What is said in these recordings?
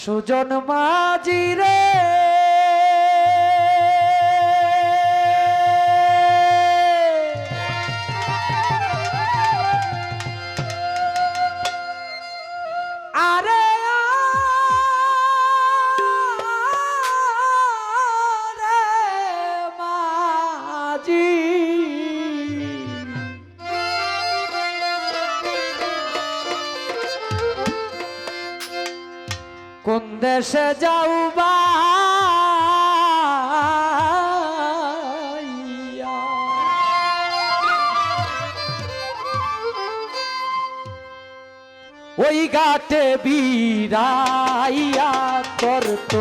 সুজন মাঝি রে দেশে যাও? ওই ঘাটে বিরাইয়া করত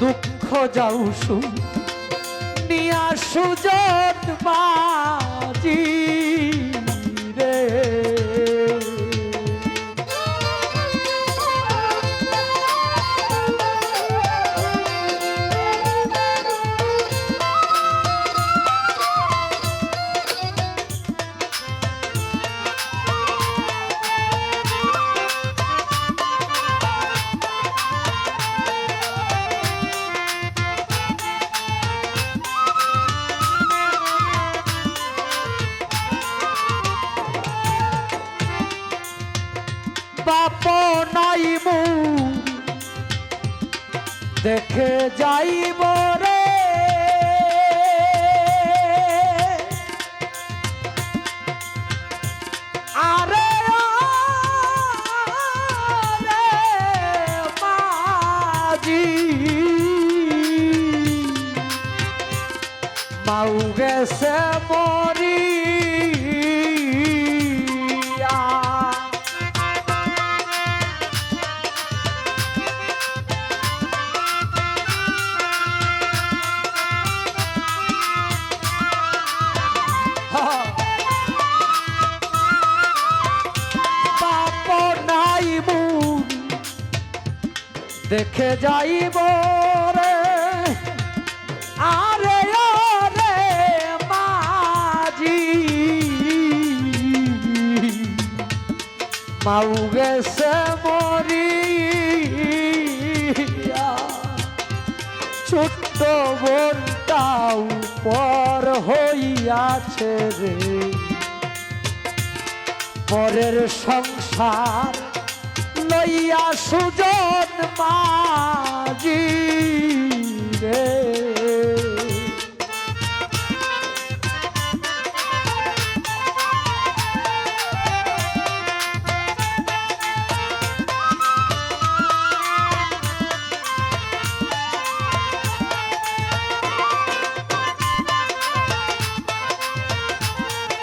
দুঃখ যাও সু নিয়া সুজন বাজি বাপ নাই মু। দেখে যাইব রে। আরে দেখে যাইব রে। আরে রে মাঝি। মাউ গেছে মরিয়া। ছোট্ট বোনটাও পর হইয়াছে রে। পরের সংসার লইয়া সুজন মাঝি রে।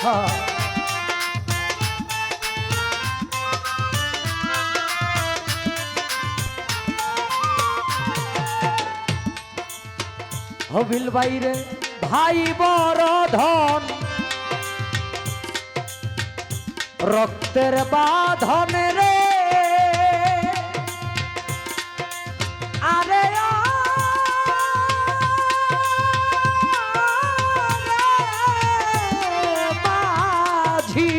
হ্যাঁ। হবিল বাইরে ভাই বড় ধন। রক্তের বাঁধন রে। আরে মাঝি।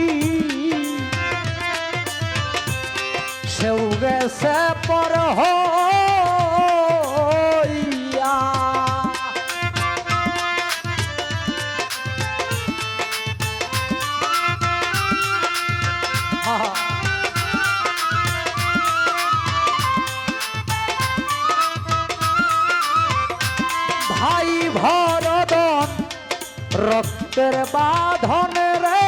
সেও গেছে পর হইয়া ভাই ভরদন রক্তের বাঁধন রে।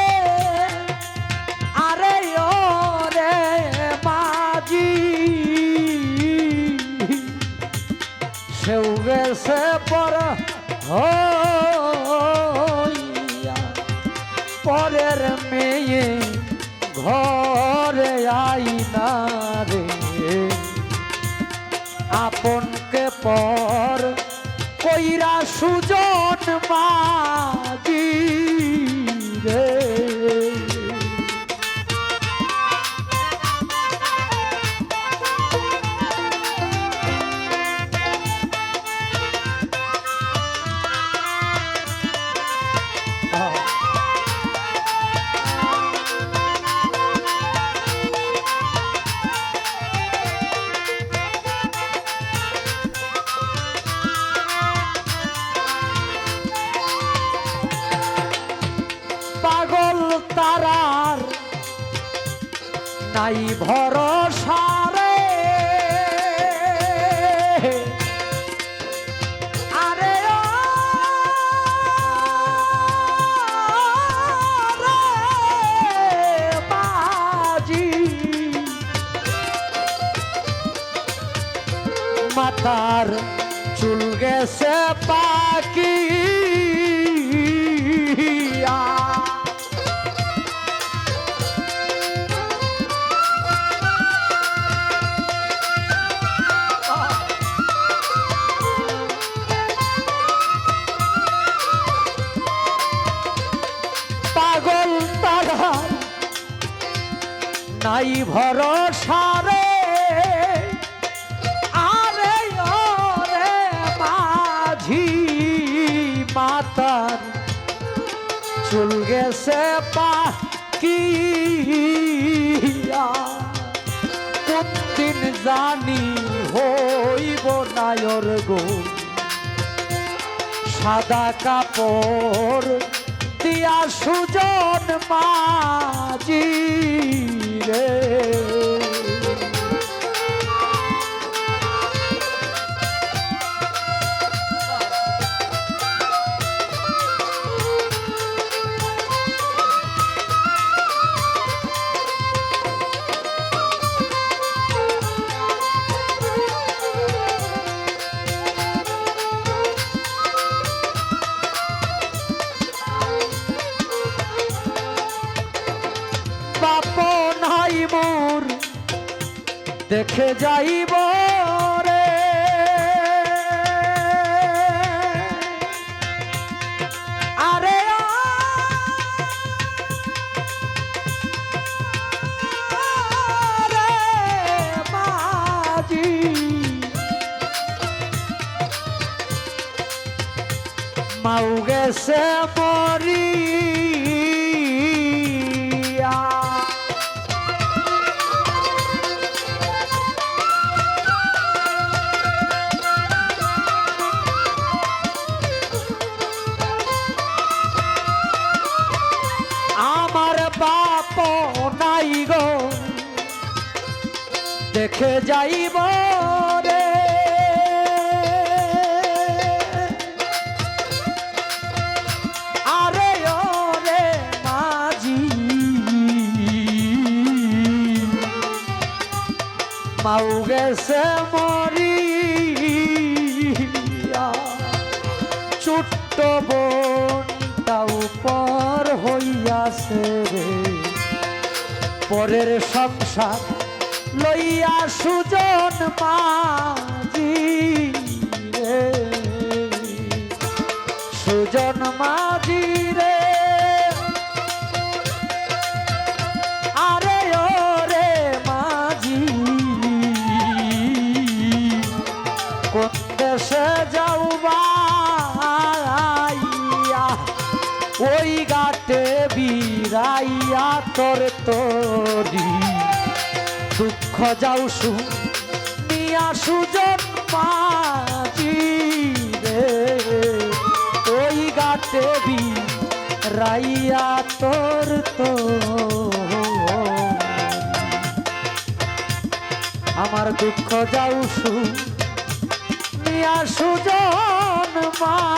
আরে ও রে মাঝি, সেও গেছে পর পরের মেয়ে ঘরে আইনা রে। আপনকে পর সুজন মাঝি নাই ভরসা রে। আরে বাজি। মাতার চুল গেছে পাকি নাই ভরসা রে। আরে ওরে মাঝি মাতার চুল গেছে পা কি দিন জানি হইব নায়র গো। সাদা কাপড় দিয়া সুজন মাঝি রে দেখে যাইব রে। আরে মাঝি। মাউ গেছে মরিয়া দেখে যাইব রে। আরে রে মাঝি। মাউ গেছে মরিয়া। ছোট্ট বোনটা উপর হইয়াছে রে। পরের সংসার লইয়া সুজন মাঝি রে। সুজন মাঝি রে। আরে ও রে মাঝি, কোন দেশে বাইয়া? ওই গাটে বিরাইয়া তোর তোরি। দুঃখ যাও সু সুজন মাঝি রে। ওই গাটে বিরাইয়া তোর তো। আমার দুঃখ যাও সু, নিয়া সুজন মা